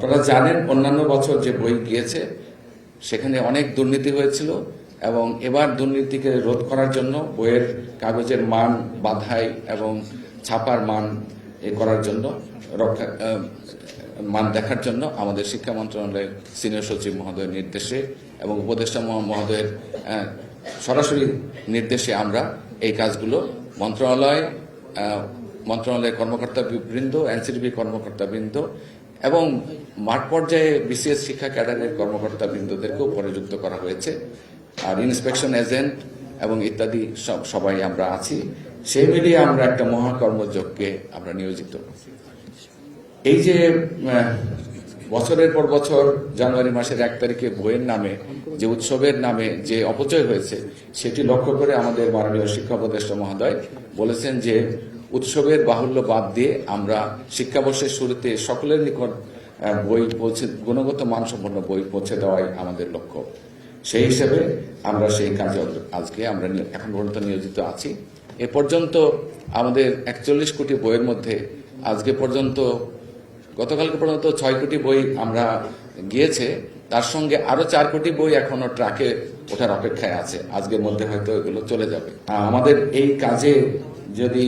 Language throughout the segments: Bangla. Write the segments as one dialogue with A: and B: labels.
A: আপনারা জানেন, অন্যান্য বছর যে বই গিয়েছে, সেখানে অনেক দুর্নীতি হয়েছিল এবং এবার দুর্নীতিকে রোধ করার জন্য বইয়ের কাগজের মান বাধাই এবং ছাপার মান এ করার জন্য, রক্ষা মান দেখার জন্য আমাদের শিক্ষা মন্ত্রণালয়ের সিনিয়র সচিব মহোদয়ের নির্দেশে এবং উপদেষ্টা মহ- মহোদয়ের সরাসরি নির্দেশে আমরা এই কাজগুলো মন্ত্রণালয় মন্ত্রণালয়ের কর্মকর্তা বৃন্দ, এনসিডিবি কর্মকর্তা বৃন্দ এবং মাঠ পর্যায়ে বিসিএস শিক্ষা ক্যাডারের কর্মকর্তা বৃন্দদেরকেও পরিযুক্ত করা হয়েছে। আর ইন্সপেকশন এজেন্ট এবং ইত্যাদি সব- সবাই আমরা আছি। সেই মিলিয়ে আমরা একটা মহাকর্মযজ্ঞে আমরা নিয়োজিত। এই যে বছরের পর বছর জানুয়ারি মাসের এক তারিখে বইয়ের নামে, যে উৎসবের নামে যে অপচয় হয়েছে, সেটি লক্ষ্য করে আমাদের মাননীয় শিক্ষা উপদেষ্টা মহোদয় বলেছেন যে উৎসবের বাহুল্য বাদ দিয়ে আমরা শিক্ষাবর্ষের শুরুতে সকলের নিকট বই পৌঁছে, গুণগত মানসম্পন্ন বই পৌঁছে দেওয়াই আমাদের লক্ষ্য। সেই হিসেবে আমরা সেই কাজে আজকে আমরা এখন পর্যন্ত নিয়োজিত আছি। এ পর্যন্ত আমাদের একচল্লিশ কোটি বইয়ের মধ্যে, আজকে পর্যন্ত, গতকালকে পর্যন্ত ছয় কোটি বই আমরা গিয়েছে। তার সঙ্গে আরও চার কোটি বই এখনও ট্রাকে ওঠার অপেক্ষায় আছে। আজকের মধ্যে হয়তো এগুলো চলে যাবে। আমাদের এই কাজে যদি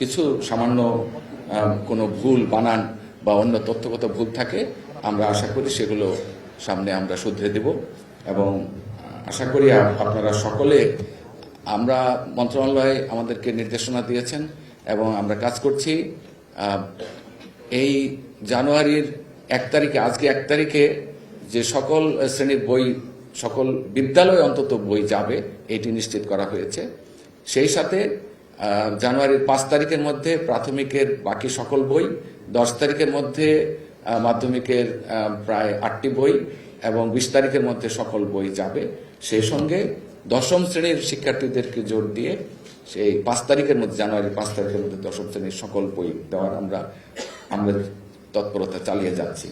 A: কিছু সামান্য কোনো ভুল বানান বা অন্য তথ্যগত ভুল থাকে, আমরা আশা করি সেগুলো সামনে আমরা শুধরে দেব এবং আশা করি আপনারা সকলে, আমরা মন্ত্রণালয় আমাদেরকে নির্দেশনা দিয়েছেন এবং আমরা কাজ করছি। এই জানুয়ারির এক তারিখে, আজকে এক তারিখে যে সকল শ্রেণির বই, সকল বিদ্যালয়ে অন্তত বই যাবে, এটি নিশ্চিত করা হয়েছে। সেই সাথে জানুয়ারির পাঁচ তারিখের মধ্যে প্রাথমিকের বাকি সকল বই, দশ তারিখের মধ্যে মাধ্যমিকের প্রায় আটটি বই এবং বিশ তারিখের মধ্যে সকল বই যাবে। সেই সঙ্গে দশম শ্রেণির শিক্ষার্থীদেরকে জোর দিয়ে সেই পাঁচ তারিখের মধ্যে, জানুয়ারির পাঁচ তারিখের মধ্যে দশম শ্রেণির সকল বই দেওয়ার আমরা আমাদের তৎপরতা চালিয়ে যাচ্ছি।